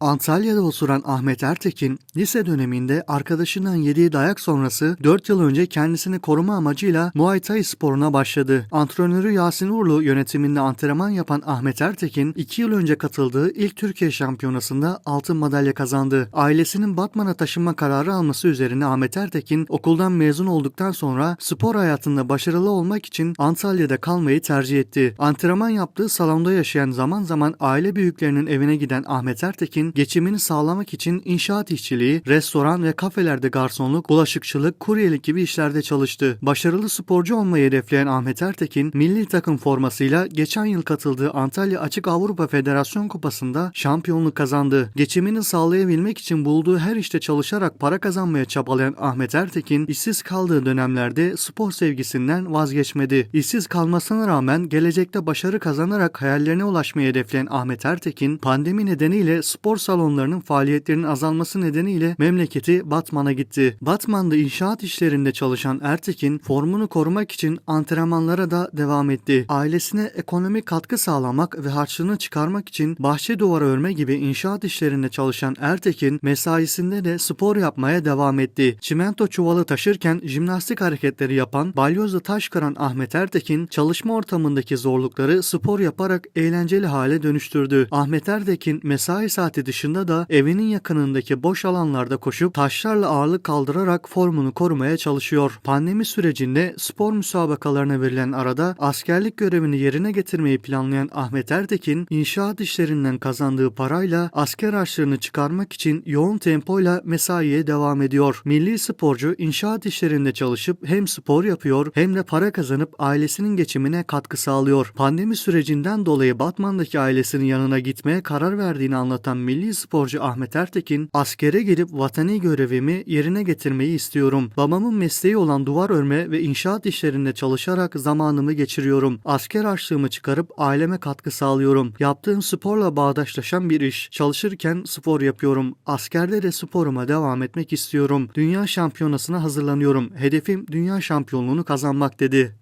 Antalya'da oturan Ahmet Ertekin, lise döneminde arkadaşından yediği dayak sonrası 4 yıl önce kendisini koruma amacıyla Muay Thai sporuna başladı. Antrenörü Yasin Uğurlu yönetiminde antrenman yapan Ahmet Ertekin, 2 yıl önce katıldığı ilk Türkiye şampiyonasında altın madalya kazandı. Ailesinin Batman'a taşınma kararı alması üzerine Ahmet Ertekin, okuldan mezun olduktan sonra spor hayatında başarılı olmak için Antalya'da kalmayı tercih etti. Antrenman yaptığı salonda yaşayan zaman zaman aile büyüklerinin evine giden Ahmet Ertekin, geçimini sağlamak için inşaat işçiliği, restoran ve kafelerde garsonluk, bulaşıkçılık, kuryelik gibi işlerde çalıştı. Başarılı sporcu olmayı hedefleyen Ahmet Ertekin, milli takım formasıyla geçen yıl katıldığı Antalya Açık Avrupa Federasyon Kupası'nda şampiyonluk kazandı. Geçimini sağlayabilmek için bulduğu her işte çalışarak para kazanmaya çabalayan Ahmet Ertekin, işsiz kaldığı dönemlerde spor sevgisinden vazgeçmedi. İşsiz kalmasına rağmen gelecekte başarı kazanarak hayallerine ulaşmayı hedefleyen Ahmet Ertekin, pandemi nedeniyle spor salonlarının faaliyetlerinin azalması nedeniyle memleketi Batman'a gitti. Batman'da inşaat işlerinde çalışan Ertekin, formunu korumak için antrenmanlara da devam etti. Ailesine ekonomik katkı sağlamak ve harçlığını çıkarmak için bahçe duvarı örme gibi inşaat işlerinde çalışan Ertekin, mesaisinde de spor yapmaya devam etti. Çimento çuvalı taşırken jimnastik hareketleri yapan, balyozla taş kıran Ahmet Ertekin, çalışma ortamındaki zorlukları spor yaparak eğlenceli hale dönüştürdü. Ahmet Ertekin mesai saati dışında da evinin yakınındaki boş alanlarda koşup taşlarla ağırlık kaldırarak formunu korumaya çalışıyor. Pandemi sürecinde spor müsabakalarına verilen arada askerlik görevini yerine getirmeyi planlayan Ahmet Ertekin, inşaat işlerinden kazandığı parayla asker harçlığını çıkarmak için yoğun tempoyla mesaiye devam ediyor. Milli sporcu inşaat işlerinde çalışıp hem spor yapıyor hem de para kazanıp ailesinin geçimine katkı sağlıyor. Pandemi sürecinden dolayı Batman'daki ailesinin yanına gitmeye karar verdiğini anlatan milli sporcu Ahmet Ertekin, askere girip vatani görevimi yerine getirmeyi istiyorum. Babamın mesleği olan duvar örme ve inşaat işlerinde çalışarak zamanımı geçiriyorum. Asker harçlığımı çıkarıp aileme katkı sağlıyorum. Yaptığım sporla bağdaşlaşan bir iş. Çalışırken spor yapıyorum. Askerde de sporuma devam etmek istiyorum. Dünya şampiyonasına hazırlanıyorum. Hedefim dünya şampiyonluğunu kazanmak dedi.